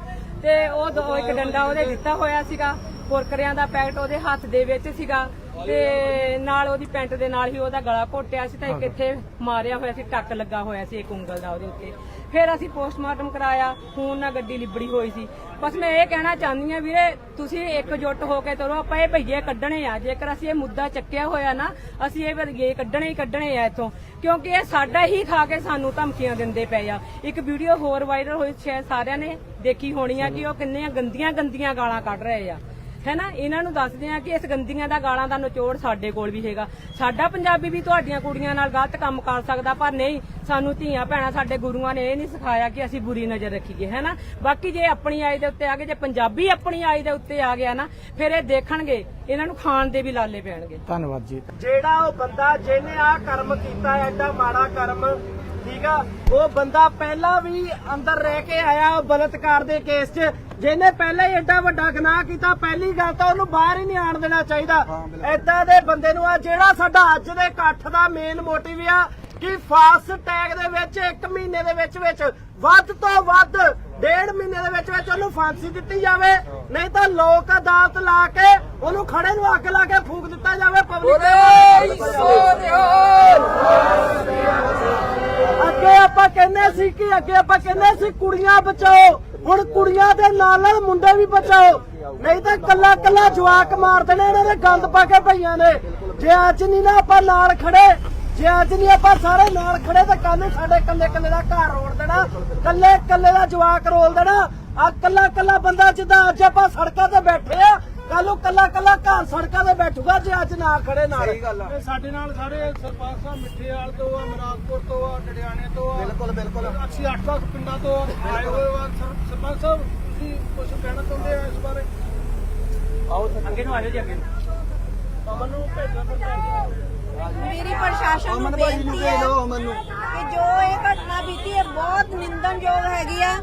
ਤੇ ਉਹ ਦੋ, ਇੱਕ ਡੰਡਾ ਉਹਦੇ ਦਿੱਤਾ ਹੋਇਆ ਸੀਗਾ ਕੁਰਕਰਿਆਂ ਦਾ ਪੈਕਟ ਉਹਦੇ ਹੱਥ ਦੇ ਵਿੱਚ ਸੀਗਾ, ਤੇ ਨਾਲ ਉਹਦੀ ਪੈਂਟ ਦੇ ਨਾਲ ਹੀ ਉਹਦਾ ਗਲਾ ਘੋਟਿਆ ਸੀ, ਤਾਂ ਇੱਕ ਇੱਥੇ ਮਾਰਿਆ ਹੋਇਆ ਸੀ, ਟੱਕ ਲੱਗਾ ਹੋਇਆ ਸੀ ਇੱਕ ਉਂਗਲ ਦਾ ਉਹਦੇ ਉੱਤੇ। ਫਿਰ ਅਸੀਂ ਪੋਸਟਮਾਰਟਮ ਕਰਾਇਆ, ਖੂਨ ਨਾਲ ਗੱਡੀ ਲਿਬੜੀ ਹੋਈ ਸੀ। ਬਸ ਮੈਂ ਇਹ ਕਹਿਣਾ ਚਾਹੁੰਦੀ ਆ ਵੀਰੇ, ਤੁਸੀਂ ਇਕਜੁੱਟ ਹੋ ਕੇ ਤੁਰੋ, ਆਪਾਂ ਇਹ ਭਈਏ ਕੱਢਣੇ ਆ। ਜੇਕਰ ਅਸੀਂ ਇਹ ਮੁੱਦਾ ਚੱਕਿਆ ਹੋਇਆ ਨਾ, ਅਸੀਂ ਇਹ ਭਈਏ ਕੱਢਣੇ ਹੀ ਕੱਢਣੇ ਆ ਇੱਥੋਂ। ਕਿਉਂਕਿ ਇਹ ਸਾਡਾ ਹੀ ਖਾ ਕੇ ਸਾਨੂੰ ਧਮਕੀਆਂ ਦਿੰਦੇ ਪਏ ਆ। ਇੱਕ ਵੀਡੀਓ ਹੋਰ ਵਾਇਰਲ ਹੋਈ, ਸ਼ਾਇਦ ਸਾਰਿਆਂ ਨੇ ਦੇਖੀ ਹੋਣੀ ਆ ਕਿ ਉਹ ਕਿੰਨੀਆਂ ਗੰਦੀਆਂ ਗੰਦੀਆਂ ਗਾਲਾਂ ਕੱਢ ਰਹੇ ਆ। ਹੈਨਾ? ਇਹਨਾਂ ਨੂੰ ਦੱਸਦੇ ਆ ਕਿ ਇਸ ਗੰਦੀਆਂ ਦਾ ਗਾਲਾਂ ਦਾ ਨਿਚੋੜ ਸਾਡੇ ਕੋਲ ਵੀ ਹੈਗਾ। ਸਾਡਾ ਪੰਜਾਬੀ ਵੀ ਤੁਹਾਡੀਆਂ ਕੁੜੀਆਂ ਨਾਲ ਗਲਤ ਕੰਮ ਕਰ ਸਕਦਾ ਪਰ ਨਹੀਂ ਸਾਨੂੰ ਧੀਆਂ ਭੈਣਾਂ ਸਾਡੇ ਗੁਰੂਆਂ ਨੇ ਇਹ ਨਹੀਂ ਸਿਖਾਇਆ ਕਿ ਅਸੀਂ ਬੁਰੀ ਨਜ਼ਰ ਰੱਖੀਏ ਹੈਨਾ? ਬਾਕੀ ਜੇ ਆਪਣੀ ਆਈ ਦੇ ਉੱਤੇ ਆ ਗਏ ਜੇ ਪੰਜਾਬੀ ਆਪਣੀ ਆਈ ਦੇ ਉੱਤੇ ਆ ਗਿਆ ਨਾ ਫਿਰ ਇਹ ਦੇਖਣਗੇ ਇਹਨਾਂ ਨੂੰ ਖਾਣ ਦੇ ਵੀ ਲਾਲੇ ਪੈਣਗੇ। ਧੰਨਵਾਦ ਜੀ। ਜਿਹੜਾ ਉਹ ਬੰਦਾ ਜਿਹਨੇ ਆ ਕਰਮ ਕੀਤਾ ਐਡਾ ਮਾੜਾ ਕਰਮ ਠੀਕ ਆ? ਉਹ ਬੰਦਾ ਪਹਿਲਾਂ ਵੀ ਅੰਦਰ ਰਹਿ ਕੇ ਆਇਆ ਉਹ ਬਲਤਕਾਰ ਦੇ ਕੇਸ 'ਚ। ਜਿਹਨੇ ਪਹਿਲਾਂ ਹੀ ਐਡਾ ਵੱਡਾ ਗੁਨਾਹ ਕੀਤਾ ਪਹਿਲੀ ਗੱਲ ਤਾਂ ਉਹਨੂੰ ਬਾਹਰ ਹੀ ਨਹੀਂ ਆਣ ਦੇਣਾ ਚਾਹੀਦਾ। ਐਦਾਂ ਦੇ ਬੰਦੇ ਨੂੰ ਆ ਜਿਹੜਾ ਸਾਡਾ ਅੱਜ ਦੇ ਇਕੱਠ ਦਾ ਮੇਨ ਮੋਟਿਵ ਆ ਕਿ ਫਾਸਟ ਟੈਗ ਦੇ ਵਿੱਚ 1 ਮਹੀਨੇ ਦੇ ਵਿੱਚ ਵਿੱਚ ਵੱਧ ਤੋਂ ਵੱਧ ਡੇਢ ਮਹੀਨੇ ਦੇ ਵਿੱਚ ਵਿੱਚ ਉਹਨੂੰ ਫਾਂਸੀ ਦਿੱਤੀ ਜਾਵੇ। ਨਹੀਂ ਤਾਂ ਲੋਕ ਅਦਾਲਤ ਲਾ ਕੇ ਉਹਨੂੰ ਖੜੇ ਨੂੰ ਅੱਗ ਲਾ ਕੇ ਫੂਕ ਦਿੱਤਾ ਜਾਵੇ ਪਬਲਿਕ ਅੱਗੇ ਆਪਾਂ ਕਹਿੰਦੇ ਸੀ ਕਿ ਅੱਗੇ ਆਪਾਂ ਕਹਿੰਦੇ ਸੀ ਕੁੜੀਆਂ ਬਚਾਓ। ਹੁਣ ਕੁੜੀਆਂ ਦੇ ਨਾਲ ਨਾਲ ਮੁੰਡੇ ਵੀ ਬਚਾਓ। ਨਹੀਂ ਤਾਂ ਕੱਲਾ ਕੱਲਾ ਜਵਾਕ ਮਾਰ ਦੇਣੇ ਇਹਨਾਂ ਦੇ ਗੰਦ ਪਾ ਕੇ ਭਈਆਂ ਨੇ। ਜੇ ਅੱਜ ਨਹੀਂ ਨਾ ਆਪਾਂ ਨਾਲ ਖੜੇ, ਜੇ ਅੱਜ ਨਹੀਂ ਆਪਾਂ ਸਾਰੇ ਨਾਲ ਖੜੇ ਤਾਂ ਕੱਲ ਨੂੰ ਸਾਡੇ ਕੱਲੇ ਕੱਲੇ ਦਾ ਘਰ ਰੋੜ ਦੇਣਾ ਕੱਲੇ ਕੱਲੇ ਦਾ ਜਵਾਕ ਰੋਲ ਦੇਣਾ। ਆ ਕੱਲਾ ਕੱਲਾ ਬੰਦਾ ਜਿੱਦਾਂ ਅੱਜ ਆਪਾਂ ਸੜਕਾਂ ਤੇ ਬੈਠੇ ਆ ਕੱਲ ਨੂੰ ਕੱਲਾ ਕੱਲਾ ਘਰ ਸੜਕਾਂ ਤੇ ਬੈਠੂਗਾ ਜੇ ਅੱਜ ਨਾ ਖੜੇ ਨਾਲ। ਤੇ ਸਾਡੇ ਨਾਲ ਸਾਰੇ ਸਰਪੰਚ ਸਾਹਿਬ ਮਿੱਠੇਵਾਲ ਤੋਂ ਆ ਮਰਾਦਪੁਰ ਤੋਂ ਆ ਡੜਿਆਣੇ ਤੋਂ ਆ। ਬਿਲਕੁਲ ਬਿਲਕੁਲ। ਅਸੀਂ 8-10 ਪਿੰਡਾਂ ਤੋਂ ਆਏ ਹੋਏ ਆ ਸਰ- ਸਰਪੰਚ ਸਾਹਿਬ ਤੁਸੀਂ ਕੁਝ ਕਹਿਣਾ ਚਾਹੁੰਦੇ ਆ ਇਸ ਬਾਰੇ? ਆਓ ਅੱਗੇ ਨੂੰ ਆ ਜਾਓ ਜੀ ਅੱਗੇ ਨੂੰ। ਅਮਨ ਨੂੰ ਭੇਜਣਾ ਪੈਂਦਾ ਮੇਰੀ ਪ੍ਰਸ਼ਾਸਨ ਨੂੰ ਅਮਨ ਭਾਈ ਨੂੰ ਬੇਨਤੀ ਹੈ ਭੇਜ ਦਿਓ ਅਮਨ ਨੂੰ। ਕਿ ਜੋ ਇਹ ਘਟਨਾ ਬੀਤੀ ਹੈ ਬਹੁਤ ਨਿੰਦਣਯੋਗ ਹੈਗੀ ਆ।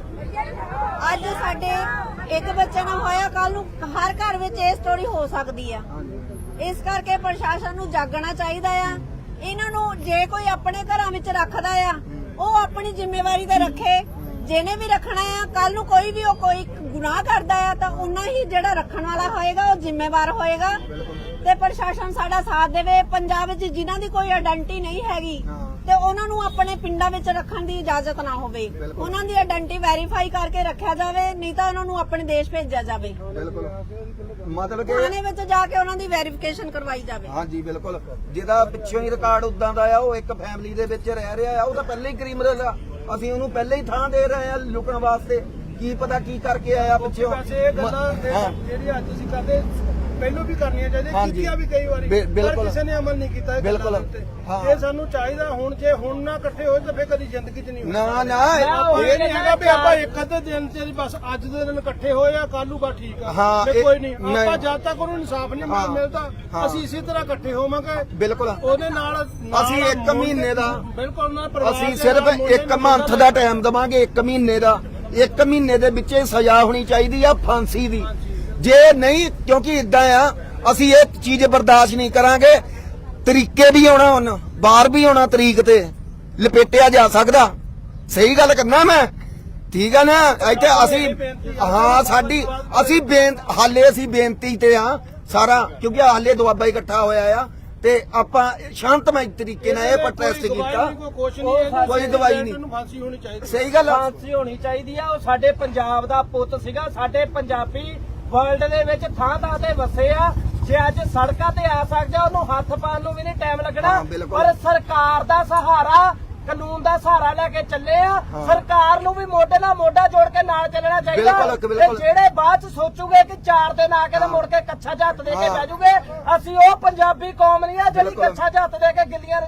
ਅੱਜ ਸਾਡੇ ਇੱਕ ਬੱਚੇ ਨਾਲ ਹੋਇਆ ਕੱਲ ਨੂੰ ਹਰ ਘਰ ਵਿੱਚ ਇਹ ਸਟੋਰੀ ਹੋ ਸਕਦੀ ਆ। ਇਸ ਕਰਕੇ ਪ੍ਰਸ਼ਾਸਨ ਨੂੰ ਜਾਗਣਾ ਚਾਹੀਦਾ ਆ। ਇਹਨਾਂ ਨੂੰ ਜੇ ਕੋਈ ਆਪਣੇ ਘਰਾਂ ਵਿੱਚ ਰੱਖਦਾ ਆ ਉਹ ਆਪਣੀ ਜ਼ਿੰਮੇਵਾਰੀ ਤੇ ਰੱਖੇ। ਜਿਹਨੇ ਵੀ ਰੱਖਣਾ ਆ ਕੱਲ ਨੂੰ ਕੋਈ ਵੀ ਉਹ ਕੋਈ ਗੁਨਾਹ ਕਰਦਾ ਆ ਤਾਂ ਉਹਨਾਂ ਹੀ ਜਿਹੜਾ ਰੱਖਣ ਵਾਲਾ ਹੋਏਗਾ ਉਹ ਜ਼ਿੰਮੇਵਾਰ ਹੋਏਗਾ। ਤੇ ਪ੍ਰਸ਼ਾਸਨ ਸਾਡਾ ਸਾਥ ਦੇਵੇ। ਪੰਜਾਬ ਵਿੱਚ ਜਿਨ੍ਹਾਂ ਦੀ ਕੋਈ ਆਇਡੈਂਟੀ ਨਹੀਂ ਹੈਗੀ ਤੇ ਉਹਨਾਂ ਨੂੰ ਆਪਣੇ ਪਿੰਡਾਂ ਵਿੱਚ ਰੱਖਣ ਦੀ ਇਜਾਜ਼ਤ ਨਾ ਹੋਵੇ। ਉਹਨਾਂ ਦੀ ਆਇਡੈਂਟੀ ਵੈਰੀਫਾਈ ਕਰਕੇ ਰੱਖਿਆ ਜਾਵੇ ਨਹੀਂ ਤਾਂ ਉਹਨਾਂ ਨੂੰ ਆਪਣੇ ਦੇਸ਼ ਭੇਜਿਆ ਜਾਵੇ। ਬਿਲਕੁਲ। ਮਤਲਬ ਕਿ ਥਾਣੇ ਵਿੱਚ ਜਾ ਕੇ ਉਹਨਾਂ ਦੀ ਵੈਰੀਫਿਕੇਸ਼ਨ ਕਰਵਾਈ ਜਾਵੇ। ਹਾਂਜੀ ਬਿਲਕੁਲ। ਜਿਹਦਾ ਪਿੱਛੋਂ ਹੀ ਰਿਕਾਰਡ ਉਦਾਂ ਦਾ ਆ ਉਹ ਇੱਕ ਫੈਮਿਲੀ ਦੇ ਵਿੱਚ ਰਹਿ ਰਿਹਾ ਆ ਉਹ ਤਾਂ ਪਹਿਲਾਂ ਹੀ ਕ੍ਰਿਮੀਨਲ ਆ। ਅਸੀਂ ਉਹਨੂੰ ਪਹਿਲਾਂ ਹੀ ਥਾਂ ਦੇ ਰਹੇ ਆ ਲੁਕਣ ਵਾਸਤੇ। ਕੀ ਪਤਾ ਕੀ ਕਰਕੇ ਆਇਆ ਪਿੱਛੋਂ। ਵੈਸੇ ਇਹ ਗੱਲਾਂ ਹਾਂ। ਜਿਹੜੀ ਅੱਜ ਅਸੀਂ ਕਰਦੇ ਪਹਿਲੋਂ ਵੀ ਕਰਨੀਆਂ ਚਾਹੀਦੀਆਂ ਹਾਂਜੀ। ਕੀਤੀਆਂ ਵੀ ਕਈ ਵਾਰੀ ਬਿ- ਬਿਲਕੁਲ। ਪਰ ਕਿਸੇ ਨੇ ਅਮਲ ਨਹੀਂ ਕੀਤਾ ਇਹ ਬਿਲਕੁਲ। ਗੱਲਾਂ ਦੇ ਉੱਤੇ। ਹਾਂ। ਇਹ ਸਾਨੂੰ ਚਾਹੀਦਾ ਹੁਣ ਜੇ ਹੁਣ ਨਾ ਇਕੱਠੇ ਹੋਏ ਤਾਂ ਫੇਰ ਕਦੀ ਜ਼ਿੰਦਗੀ 'ਚ ਨਹੀਂ ਹੋਣਾ ਨਾ ਨਾ ਇਹ ਨਹੀਂ ਹੈਗਾ ਵੀ ਆਪਾਂ ਇੱਕ ਅੱਧੇ ਦਿਨ ਚ ਬਸ ਅੱਜ ਦੇ ਦਿਨ ਇਕੱਠੇ ਹੋਏ ਆ ਕੱਲ ਨੂੰ ਬਸ ਠੀਕ ਆ ਹਾਂ, ਤੇ ਇਹ- ਕੋਈ ਨਹੀਂ ਨਹੀਂ। ਆਪਾਂ ਜਦ ਤੱਕ ਉਹਨੂੰ ਇਨਸਾਫ ਨਹੀਂ ਹਾਂ, ਮਿਲਦਾ ਹਾਂ। ਅਸੀਂ ਇਸੇ ਤਰ੍ਹਾਂ ਇਕੱਠੇ ਹੋਵਾਂਗੇ ਬਿਲਕੁਲ ਉਹਦੇ ਨਾਲ ਨਾਲ ਅਸੀਂ ਇੱਕ ਮਹੀਨੇ ਦਾ ਬਿਲਕੁਲ ਨਾ ਪਰਿਵਾਰ ਅਸੀਂ ਦੇ ਸਿਰਫ ਇੱਕ ਮੰਥ ਦਾ ਟਾਈਮ ਦਵਾਂਗੇ ਇੱਕ ਮਹੀਨੇ ਦਾ ਇੱਕ ਮਹੀਨੇ ਦੇ ਵਿੱਚ ਇਹ ਸਜ਼ਾ ਹੋਣੀ ਚਾਹੀਦੀ ਆ ਫਾਂਸੀ ਦੀ ਜੇ ਨਹੀਂ ਕਿਉਂਕਿ ਇਦਾਂ ਆ ਅਸੀਂ ਇਹ ਚੀਜ਼ ਬਰਦਾਸ਼ਤ ਨਹੀਂ ਕਰਾਂਗੇ। ਤਰੀਕੇ ਵੀ ਆਉਣਾ ਹੁਣ ਬਾਹਰ ਵੀ ਆਉਣਾ ਤਰੀਕ ਤੇ ਲਪੇਟਿਆ ਜਾ ਸਕਦਾ। ਸਹੀ ਗੱਲ ਕਰਨਾ ਮੈਂ। ਠੀਕ ਆ ਨਾ ਇੱਥੇ ਅਸੀਂ ਹਾਂ ਸਾਡੀ ਅਸੀਂ ਬੇਨ ਹਾਲੇ ਅਸੀਂ ਬੇਨਤੀ ਤੇ ਆ ਸਾਰਾ ਕਿਉਂਕਿ ਹਾਲੇ ਦੁਆਬਾ ਇਕੱਠਾ ਹੋਇਆ ਆ ਤੇ ਆਪਾਂ ਸ਼ਾਂਤਮਈ ਤਰੀਕੇ ਨਾਲ ਇਹ ਪ੍ਰੋਟੈਸਟ ਕੀਤਾ। ਕੋਈ ਦਵਾਈ ਨਹੀਂ। ਇਹਨੂੰ ਫਾਂਸੀ ਹੋਣੀ ਚਾਹੀਦੀ। ਸਹੀ ਗੱਲ ਫਾਂਸੀ ਹੋਣੀ ਚਾਹੀਦੀ ਆ ਉਹ ਸਾਡੇ ਪੰਜਾਬ ਦਾ ਪੁੱਤ ਸੀਗਾ ਸਾਡੇ ਪੰਜਾਬੀ ਵਰਲਡ ਦੇ ਵਿੱਚ ਥਾਂ ਥਾਂ ਤੇ ਵਸੇ ਆ ਜੇ ਅੱਜ ਸੜਕਾਂ ਤੇ ਆ ਸਕਦਾ ਉਹਨੂੰ ਹੱਥ ਪਾਉਣ ਨੂੰ ਵੀ ਨਹੀਂ ਟਾਈਮ ਲੱਗਣਾ ਹਾਂ, ਬਿਲਕੁਲ। ਪਰ ਸਰਕਾਰ ਦਾ ਸਹਾਰਾ ਕਾਨੂੰਨ ਦਾ ਸਹਾਰਾ ਲੈ ਕੇ ਚੱਲੇ ਆ ਸਰਕਾਰ ਨੂੰ ਵੀ ਮੋਢੇ ਨਾਲ ਮੋਢਾ ਜੋੜ ਕੇ ਨਾਲ ਚੱਲਣਾ ਚਾਹੀਦਾ ਬਿਲਕੁਲ, ਬਿਲਕੁਲ। ਤੇ ਜਿਹੜੇ ਬਾਅਦ ਚ ਸੋਚੂਗੇ ਕਿ ਚਾਰ ਦਿਨ ਆ ਕੇ ਤੇ ਮੁੜ ਕੇ ਕੱਛਾ ਝੱਤ ਦੇ ਕੇ ਹਾਂ। ਬਹਿ ਜੂਗੇ ਅਸੀਂ ਉਹ ਪੰਜਾਬੀ ਕੌਮ ਨਹੀਂ ਆ ਜਿਹੜੀ ਬਿਲਕੁਲ। ਕੱਛਾ ਝੱਤ ਦੇ ਕੇ ਗਿੱਲੀਆਂ